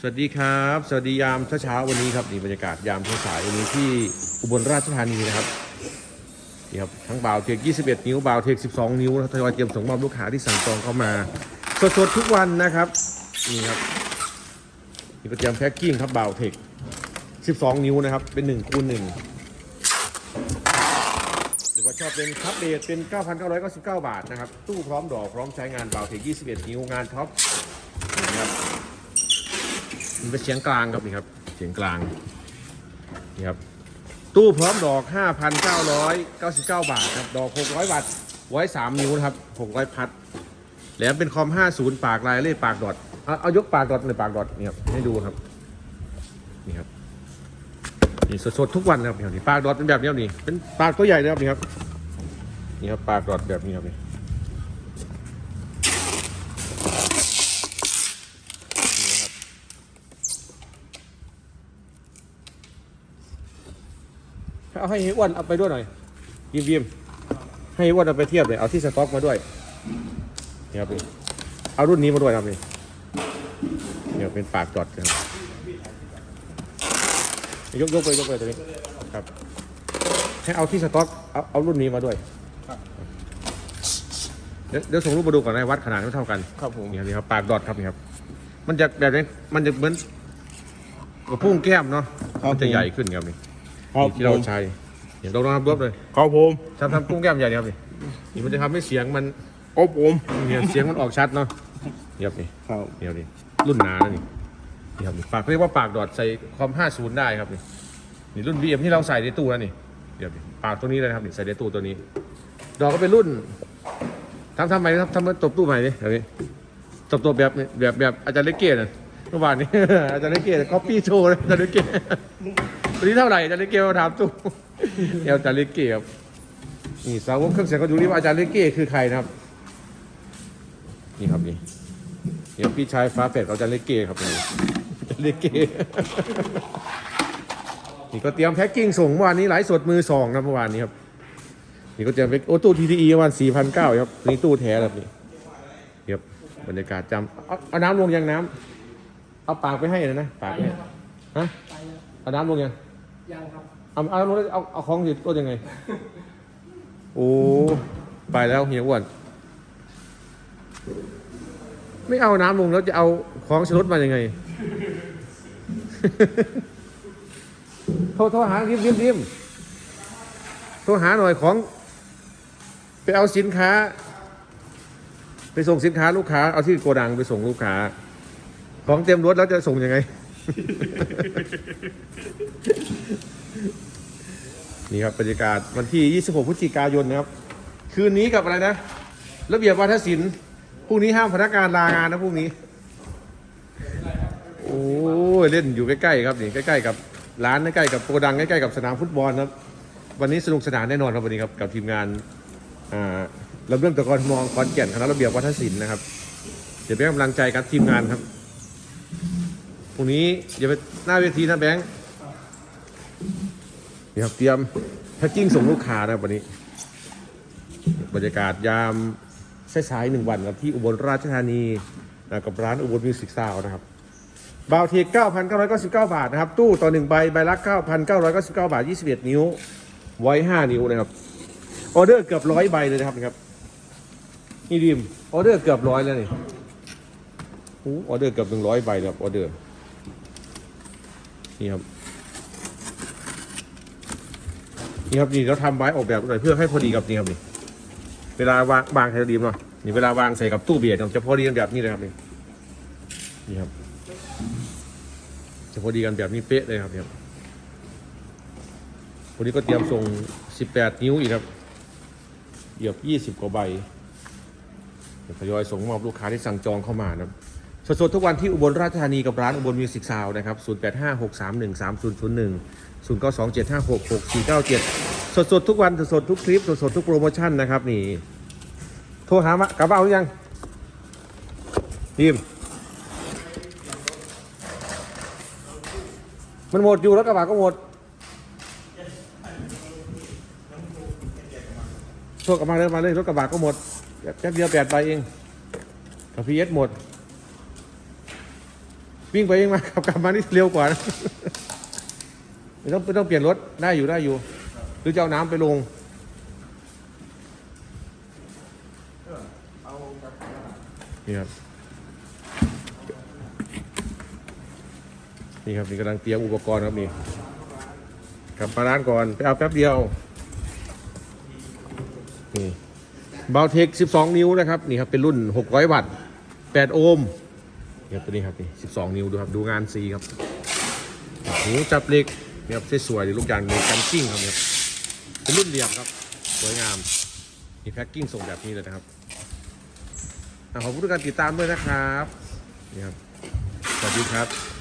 สวัสดีครับ สวัสดียามเช้าๆวันนี้ครับนี่บรรยากาศยามเช้าสายวันนี้ที่อุบลราชธานีนะครับนี่ครับทั้งบ่าวเทค21 นิ้วบ่าวเทค12 นิ้วนะครับทยอยเตรียมส่งมอบลูกค้าที่สั่งจองเข้ามาสดๆทุกวันนะครับนี่ครับนี่ก็เตรียมแพ็กกิ้งครับบ่าวเทค12 นิ้วนะครับ เป็น1คูณ1หรือว่าชอบเป็นคัพเดทเป็น 9,999 บาทนะครับตู้พร้อมดอกพร้อมใช้งานบ่าวเทค21 นิ้วงานท็อป มันเป็นเสียงกลางครับนี่ครับเสียงกลางนี่ครับตู้พร้อมดอก 5,999 บาทครับดอก 600 วัตต์ไว้3นิ้วนะครับ 600 พัดแหลมเป็นคอม 50 ปากลายเลขปากดอทเอาเอายกปากดอทหน่อยปากดอทนี่ครับให้ดูครับนี่ครับนี่สดๆทุกวันนะครับนี่ปากดอทเป็นแบบนี้ครับนี่เป็นปากตัวใหญ่นะครับนี่ครับนี่ครับปากดอทแบบนี้ครับนี่ เอาให้อ้วนเอาไปด้วยหน่อยยิมยิมให้อ้วนเอาไปเทียบเลยเอาที่สต็อกมาด้วยนี่ครับนี่เอารุ่นนี้มาด้วยครับนี่เนี่ยเป็นปากจอดนะครับยกยกไปยกไปตัวนี้ครับ ให้เอาที่สต็อกเอาเอารุ่นนี้มาด้วยเดี๋ยวเดี๋ยวส่งรูปมาดูก่อนนะวัดขนาดไม่เท่ากันครับผมนี่ครับนี่ครับปากดอดครับนี่ครับ มันจะแบบนี้มันจะเหมือนกระพุ้งแก้มเนาะมันจะใหญ่ขึ้นครับนี่ ครับที่เราใช้เดี๋ยวเราลองทำรวบเลยครับผมทำทำกุ้งแก้มใหญ่ครับนี่นี่มันจะทำให้เสียงมันครับผมเนี่ยเสียงมันออกชัดเนาะเดี๋ยวนี่ครับเดี๋ยวนี่รุ่นหนาแล้วนี่นี่ครับนี่ปากเรียกว่าปากดอดใส่ความ50 ได้ครับนี่นี่รุ่น VM ที่เราใส่ในตู้แล้วนี่เดี๋ยวนี่ปากตัวนี้เลยนะครับนี่ใส่ในตู้ตัวนี้ ดอกก็เป็นรุ่นทำทำใหม่ครับทำมาตบตู้ใหม่ดิเดี๋ยวนี้ตบตัวแบบนี้แบบแบบอาจารย์เล็กเกตนะเมื่อวานนี้อาจารย์เล็กเกตก๊อปปี้โชว์เลยอาจารย์เล็กเก ตัวนี้เท่าไหร่อาจารย์ล็กเกมาถามตู้เดี๋ยวอาจารย์ล็กเกครับนี่สาวกเครื่องเสียงก็ดูนี่ว่าอาจารย์ล็กเกคือใครนะครับ นี่ครับนี่เดี๋ยวพี่ชายฟ้าแฝดเขาจะเล็กเกครับนี่เล็กเกนี่ก็เตรียมแพ็กกิ้งส่งเมื่อวานนี้ไลฟ์สดมือสองนะเมื่อวานนี้ครับนี่ก็เตรียมโอ้ตู้ทีทีประมาณสี่พันเก้าครับนี่ตู้แท้ครับนี่ครับบรรยากาศจำเอาเอาน้ำลงยังน้ำเอาปากไปให้นะนะปากไปให้ฮะเอาน้ำลงยัง ยังครับเอาเอาลงแล้วเอาเอาของสิตัวยังไง โอ้ไปแล้วเฮียอ้วนไม่เอาน้ำลงแล้วจะเอาของชลดมายังไง โทรโทรหาริมริมริมโทรหาหน่อยของ ไปเอาสินค้า ไปส่งสินค้าลูกค้า เอาที่โกดังไปส่งลูกค้า ของเต็มรถแล้วจะส่งยังไง นี่ครับบรรยากาศวันที่ 26 พฤศจิกายนนะครับ คืนนี้กับอะไรนะ ระเบียบวัฒนศิลป์พรุ่งนี้ห้ามพนักงานลางานนะพรุ่งนี้ โอ้ยเล่นอยู่ใกล้ๆครับนี่ใกล้ๆกับร้านใกล้ๆกับโกดังใกล้ๆกับสนามฟุตบอลครับ วันนี้สนุกสนานแน่นอนครับวันนี้ครับกับทีมงานอ่าลำเรื่องตะกอนมองคอนแก่นคณะระเบียบวัฒนศิลป์นะครับเดี๋ยวเป็นกำลังใจกับทีมงานครับ พรุ่งนี้อย่าไปหน้าเวทีนะแบงค์นี่ครับเตรียมแพ็กกิ้งส่งลูกค้านะวันนี้ บรรยากาศยามสายๆหนึ่งวันครับที่อุบลราชธานีนะกับร้านอุบลมิวสิกซาวนะครับบาวเทค9,999 บาทนะครับ ตู้ต่อหนึ่งใบ ใบละ 9,999 บาท 21 นิ้ว ไว้ 5 นิ้วนะครับ ออเดอร์เกือบร้อยใบเลยนะครับนี่ครับ นี่ดิม ออเดอร์เกือบร้อยแล้วนี่โอ้ออเดอร์เกือบหนึ่งร้อยใบเลยครับออเดอร์ นี่ครับนี่ครับนี่เราทำไว้ออกแบบหน่อยเพื่อให้พอดีกับนี่ครับนี่เวลาวางวางไทยดีมเนาะนี่เวลาวางใส่กับตู้เบียร์จะพอดีกันแบบนี้เลยครับนี่นี่ครับ จะพอดีกันแบบนี้เป๊ะเลยครับเนี่ยวันนี้ก็เตรียมส่ง 18 นิ้วอีกครับเหยียบ 20 กว่าใบทยอยส่งมอบลูกค้าที่สั่งจองเข้ามานะครับ สดๆทุกวันที่อุบลราชธานีกับร้านอุบลมิวสิกซาวนะครับ 0856313001 0927566497 สดๆทุกวันสดๆทุกคลิปสดๆทุกโปรโมชั่นนะครับนี่ โทรหามากลับบ้านหรือยังทีมมันหมดอยู่แล้วกระบะก็หมดโทษกลับมาเลยมาเลยรถกระบะก็หมดแป๊บเดียวแปดใบเองกับพีเอสหมด วิ่งไปวิ่งมาขับกลับมานี่เร็วกว่านะไม่ต้องไม่ต้องเปลี่ยนรถได้อยู่ได้อยู่ หรือจะเอาน้ำไปลงนี่ครับนี่ครับนี่กำลังเตรียมอุปกรณ์ครับนี่กลับมาร้านก่อนไปเอาแป๊บเดียวนี่บาเทค 12 นิ้วนะครับ นี่ครับ เป็นรุ่น 600 วัตต์ 8 โอห์ม นี่ครับตัวนี้ครับนี่12นิ้วดูครับดูงานซีครับหูจับเล็กนี่ครับสวยๆดีลูกยางมีกันกิ้งครับเนี่ยเป็นรุ่นเหลี่ยมครับ สวยงามมีแพ็กกิ้งส่งแบบนี้เลยนะครับขอบคุณทุกการติดตามด้วยนะครับนี่ครับสวัสดีครับ